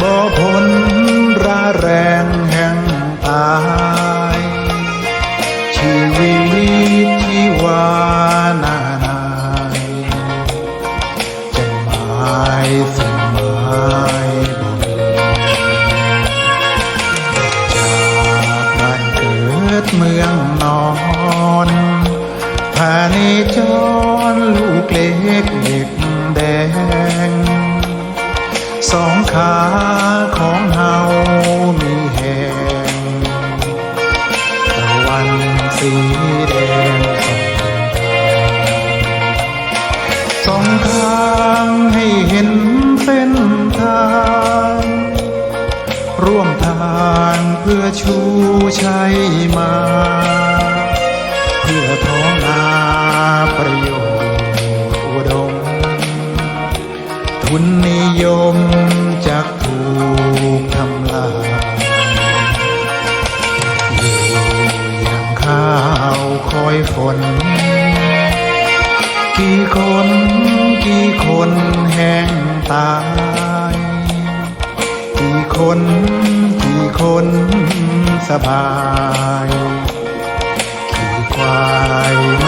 บ่พ้นราแรงแห่งตาย ชีวิตที่วานานายจะหมายสิ่มายบ่จากบ้านเกิดเมืองนอนพานิจรลูกเล็กเด็กแดง ขาของเฮามีแหงตะวันสีแดงสองทางให้เห็นเส้นทาง ร่วมทางเพื่อชูชัยมา เพื่อท้องนาประโยชน์อุดม ทุนนิยม คน กี่คน กี่คนแห้งตาย กี่คน กี่คนสบาย กี่ควาย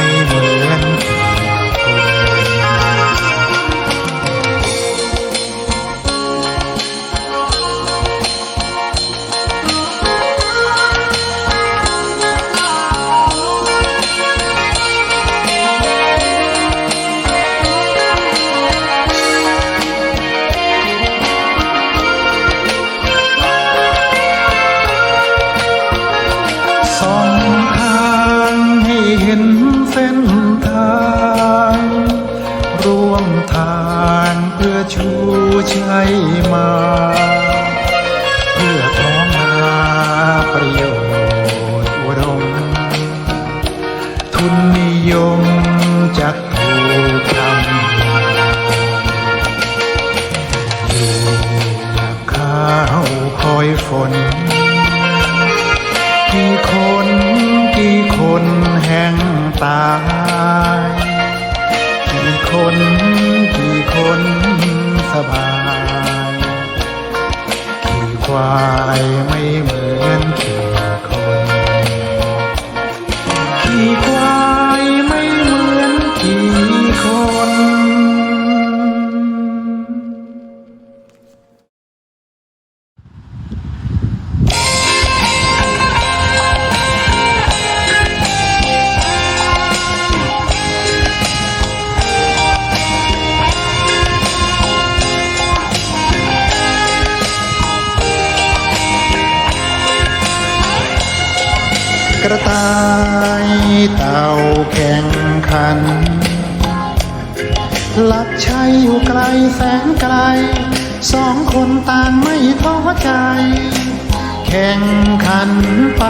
ชูชัยมา เพื่อท้องนาประโยชน์อุดม ทุนนิยมจากถูกทำลายอยู่อยางข้าวคอยฝน กี่คนกี่คนแห่งตาย กี่คนกี่คน สบายขี่ควายไม่เหมือนกี่ กระต่ายเต่าแข่งขันลักชัยอยู่ไกลแสนไกล สองคนต่างไม่ท้อใจ แข่งขันไป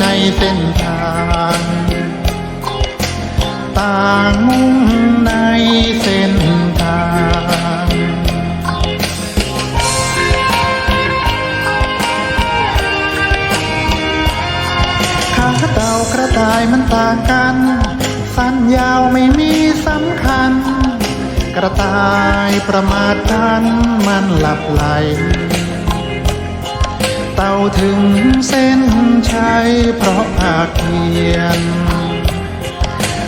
ในเส้นทาง ต่างมุ่งในเส้นทาง มันต่างกัน สั้นยาวไม่มีสำคัญ กระต่ายประมาทกันมันหลับไหล เต่าถึงเส้นชัยเพราะภาคเพียน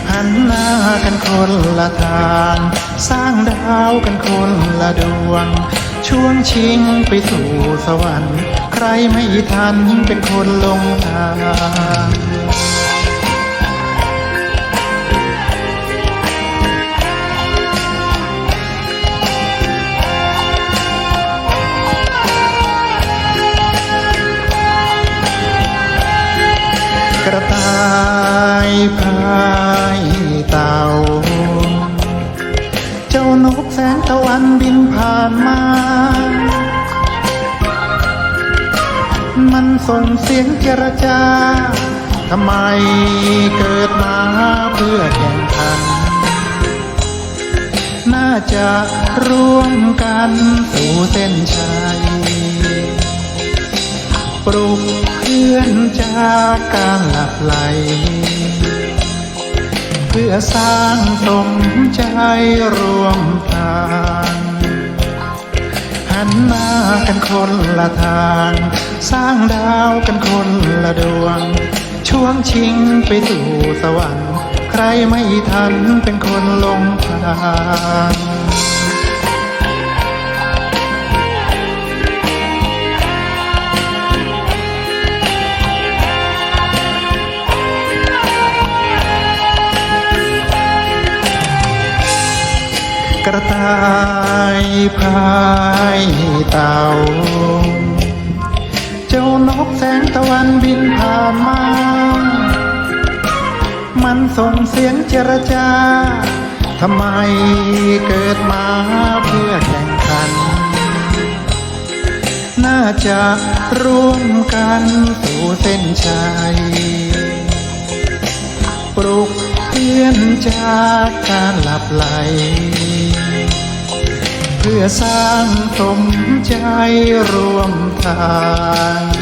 หันหน้ากันคนละทาง สร้างดาวกันคนละดวง ช่วงชิงไปสู่สวรรค์ ใครไม่ทันเป็นคนลงทางายพายเต่า เจ้านกแสงตะวันบินผ่านมา มันส่งเสียงเจรจา ทำไมเกิดมาเพื่อแข่งขัน น่าจะร่วมกันสู่เส้นชัยปลุก เพื่อนจากการหลับไหล เพื่อสร้างสมใจรวมทางหันหน้ากันคนละทาง สร้างดาวกันคนละดวง ช่วงชิงไปสู่สวรรค์ ใครไม่ทันเป็นคนลงทางายพายเต่า เจ้านกแสงตะวันบินผ่านมา มันส่งเสียงเจรจา ทำไมเกิดมาเพื่อแข่งขัน น่าจะร่วมกันสู่เส้นชัย ปลุกเพียนจากการหลับไหล เพื่อสร้างสมใจร่วมทาง